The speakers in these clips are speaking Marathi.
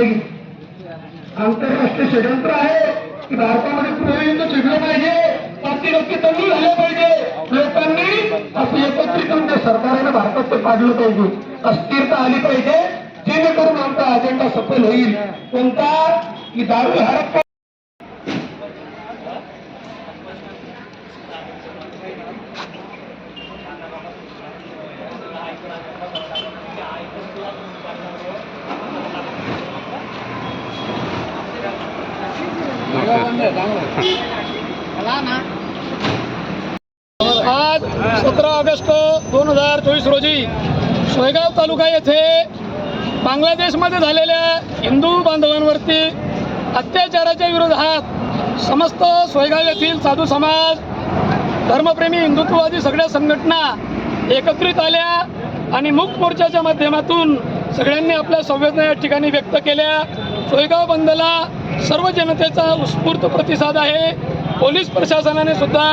आंतरराष्ट्रीय षडयंत्र आहे. की भारतामध्ये पुरोहित शिकलं पाहिजे बाकी लोक तंदू झाले पाहिजे. लोकांनी असं एकत्रित म्हणजे त्या सरकारने भारतात पाडलं पाहिजे. अस्थिरता आली पाहिजे. जेणेकरून आमचा अजेंडा सफल होईल. कोणता? की दारू हडप आज सतरा ऑगस्ट दोन हजार चोवीस रोजी सोयगाव तालुका येथे बांगलादेशमध्ये झालेल्या हिंदू बांधवांवरती अत्याचाराच्या विरोधात समस्त सोयगाव येथील साधू समाज धर्मप्रेमी हिंदुत्ववादी सगळ्या संघटना एकत्रित आल्या आणि मुक्त मोर्चाच्या माध्यमातून सगळ्यांनी आपल्या संवेदना या ठिकाणी व्यक्त केल्या. सोयगाव बंदला सर्व जनतेचा उत्स्फूर्त प्रतिसाद आहे. पोलीस प्रशासनाने सुद्धा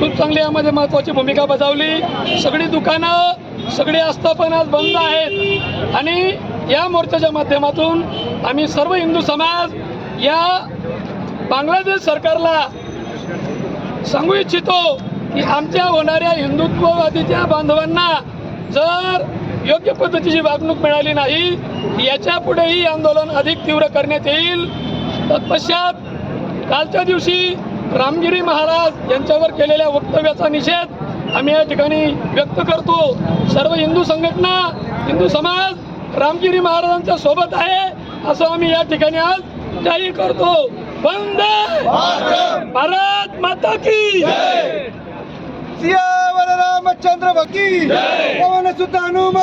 खूप चांगली यामध्ये महत्त्वाची भूमिका बजावली. सगळी दुकानं सगळी आस्थापन आज बंद आहेत. आणि या मोर्चाच्या माध्यमातून आम्ही सर्व हिंदू समाज या बांगलादेश सरकारला सांगू इच्छितो की आमच्या होणाऱ्या हिंदुत्ववादीच्या बांधवांना जर योग्य पद्धतीची वागणूक मिळाली नाही. याच्या पुढेही आंदोलन अधिक तीव्र करण्यात येईल. तत्पश्चात कालच्या दिवशी रामगिरी महाराज यांच्यावर केलेल्या वक्तव्याचा निषेध आम्ही या ठिकाणी व्यक्त करतो. सर्व हिंदू संघटना हिंदू समाज रामगिरी महाराजांच्या सोबत आहे असं आम्ही या ठिकाणी आज जाहीर करतो. वंदे भारत माता की ರಾಮಚಂದ್ರ ಭಕ್ತಿ ಪವನ ಸುತ್ತ ಹನುಮ